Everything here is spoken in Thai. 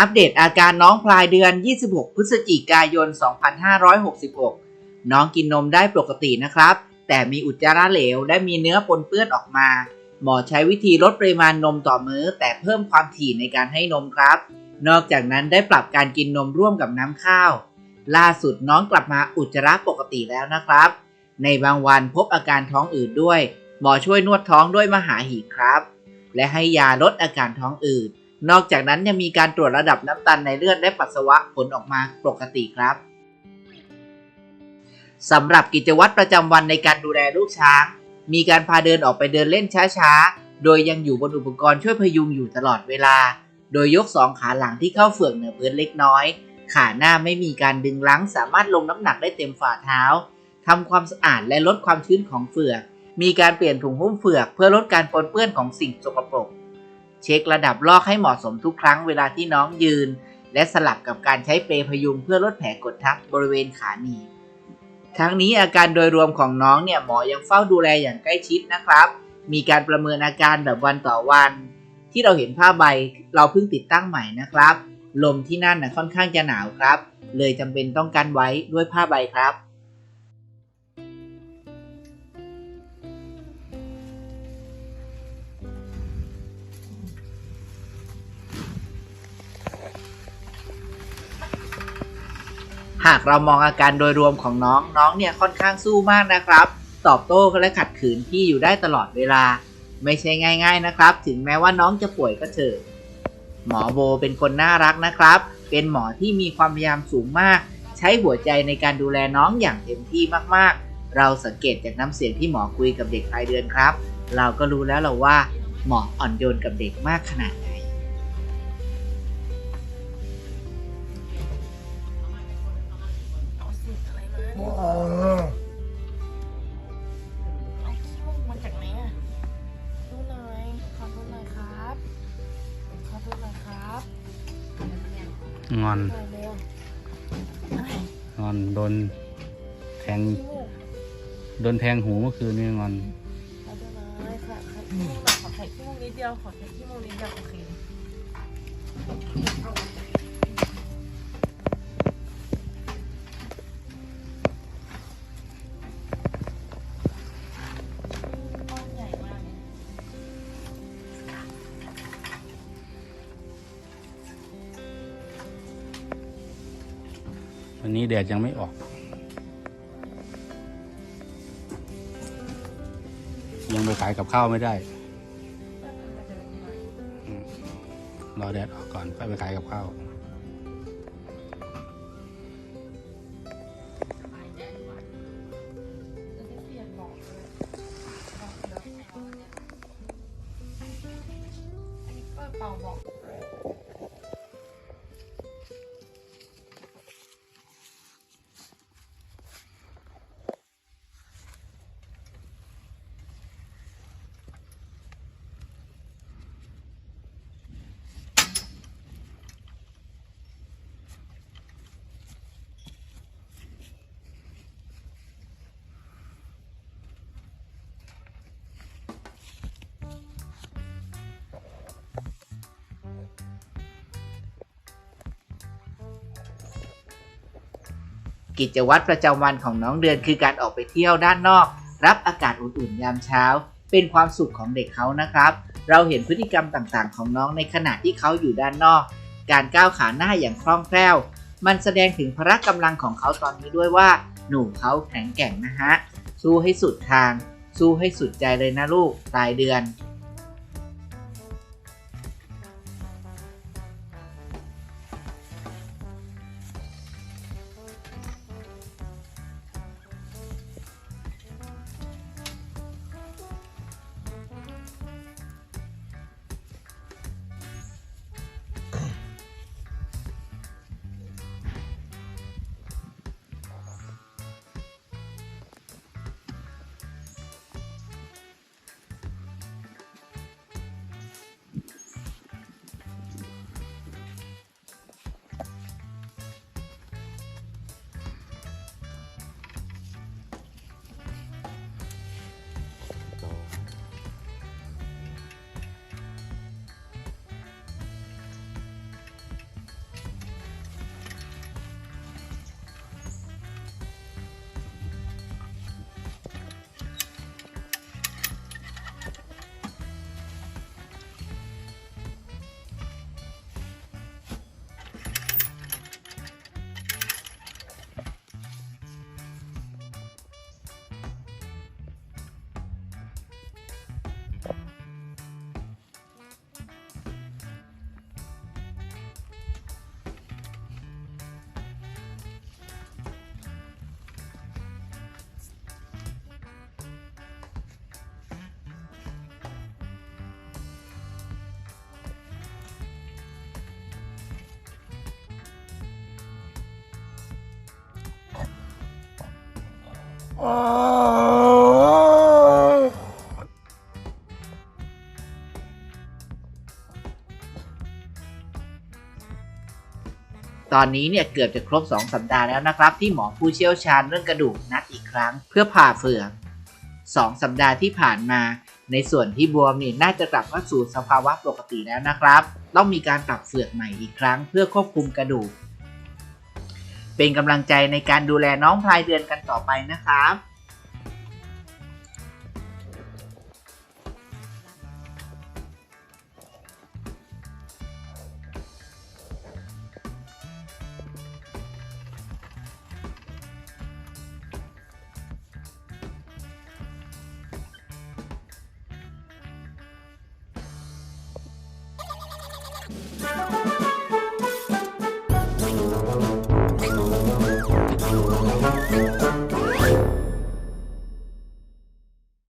อัปเดตอาการน้องพลายเดือน 26 พฤศจิกายน 2566 น้องกินนมได้ปกตินะครับ แต่มีอุจจาระเหลวและมีเนื้อปนเปื้อนออกมา หมอใช้วิธีลดปริมาณนมต่อมื้อ แต่เพิ่มความถี่ในการให้นมครับ นอกจากนั้นได้ปรับการกินนมร่วมกับน้ำข้าว ล่าสุดน้องกลับมาอุจจาระปกติแล้วนะครับ ในบางวันพบอาการท้องอืดด้วย หมอช่วยนวดท้องด้วยมหาหีครับ และให้ยาลดอาการท้องอืด นอกจากนั้นยังมีการตรวจระดับน้ำตาลในเลือดและปัสสาวะผลออกมาปกติครับสำหรับกิจวัตรประจำวันในการดูแลลูกช้าง มีการพาเดินออกไปเดินเล่นช้าๆ โดยยังอยู่บนอุปกรณ์ช่วยพยุงอยู่ตลอดเวลา โดยยกสองขาหลังที่เข้าเฟือกเหนือพื้นเล็กน้อย ขาหน้าไม่มีการดึงรั้งสามารถลงน้ำหนักได้เต็มฝ่าเท้าทำความสะอาดและลดความชื้นของเฟือก มีการเปลี่ยนถุงหุ้มเฟือก เพื่อลดการปนเปื้อนของสิ่งสกปรก เช็คระดับลอกให้เหมาะสมทุกครั้งเวลาที่น้องยืน และสลับกับการใช้เปลพยุงเพื่อลดแผลกดทับบริเวณขาหนีบทั้งนี้อาการโดยรวมของน้องเนี่ยหมอยังเฝ้าดูแลอย่างใกล้ชิดนะครับ มีการประเมินอาการแบบวันต่อวัน ที่เราเห็นผ้าใบเราเพิ่งติดตั้งใหม่นะครับ ลมที่นั่นนะค่อนข้างจะหนาวครับ เลยจำเป็นต้องกันไว้ด้วยผ้าใบครับากเรามองอาการโดยรวมของน้องน้องเนี่ยค่อนข้างสู้มากนะครับ ตอบโต้และขัดขืนพี่อยู่ได้ตลอดเวลา ไม่ใช่ง่าย ๆนะครับ ถึงแม้ว่าน้องจะป่วยก็เถอะหมอโบเป็นคนน่ารักนะครับ เป็นหมอที่มีความพยายามสูงมาก ใช้หัวใจในการดูแลน้องอย่างเต็มที่มากๆ เราสังเกตจากน้ำเสียงที่หมอคุยกับเด็กปลายเดือนครับ เราก็รู้แล้วเราว่าหมออ่อนโยนกับเด็กมากขนาดไหน เนี่ยเอาขี้มูกมาจากไหนอะดูหน่อยขอดูหน่อยครับขอดูหน่อยครับงอน หน่อยเร็วงอนโดนแทงขี้มูกโดนแทงหูเมื่อคืนนี่งอน ขอดูหน่อยค่ะไข่ขี้มูกหน่อยขอไข่ขี้มูกนิดเดียวขอไข่ขี้มูกนิดเดียวโอเค วันนี้แดดยังไม่ออก ยังไปขายกับข้าวไม่ได้รอแดดออกก่อนค่อยไปขายกับข้าวเปลี่ยนเบอกเลยบอกเดี๋ยวอันนี้ก็เป่าบอก กิจวัตรประจำวันของน้องเดือนคือการออกไปเที่ยวด้านนอก รับอากาศอุ่นๆยามเช้า เป็นความสุขของเด็กเขานะครับ เราเห็นพฤติกรรมต่างๆ ของน้องในขณะที่เขาอยู่ด้านนอก การก้าวขาหน้าอย่างคล่องแคล่ว มันแสดงถึงพละกำลังของเขาตอนนี้ด้วยว่า หนูเขาแข็งแกร่งนะฮะสู้ให้สุดทาง สู้ให้สุดใจเลยนะลูกปลายเดือน ตอนนี้เนี่ยเกือบจะครบ 2 สัปดาห์แล้วนะครับ ที่หมอผู้เชี่ยวชาญเรื่องกระดูกนัดอีกครั้ง เพื่อผ่าเฟือก2สัปดาห์ที่ผ่านมา ในส่วนที่บวมเนี่ยน่าจะกลับเข้าสู่สภาวะปกติแล้วนะครับ ต้องมีการปรับเฟือกใหม่อีกครั้ง เพื่อควบคุมกระดูก เป็นกำลังใจในการดูแลน้องพลายเดือนกันต่อไปนะครับ Thank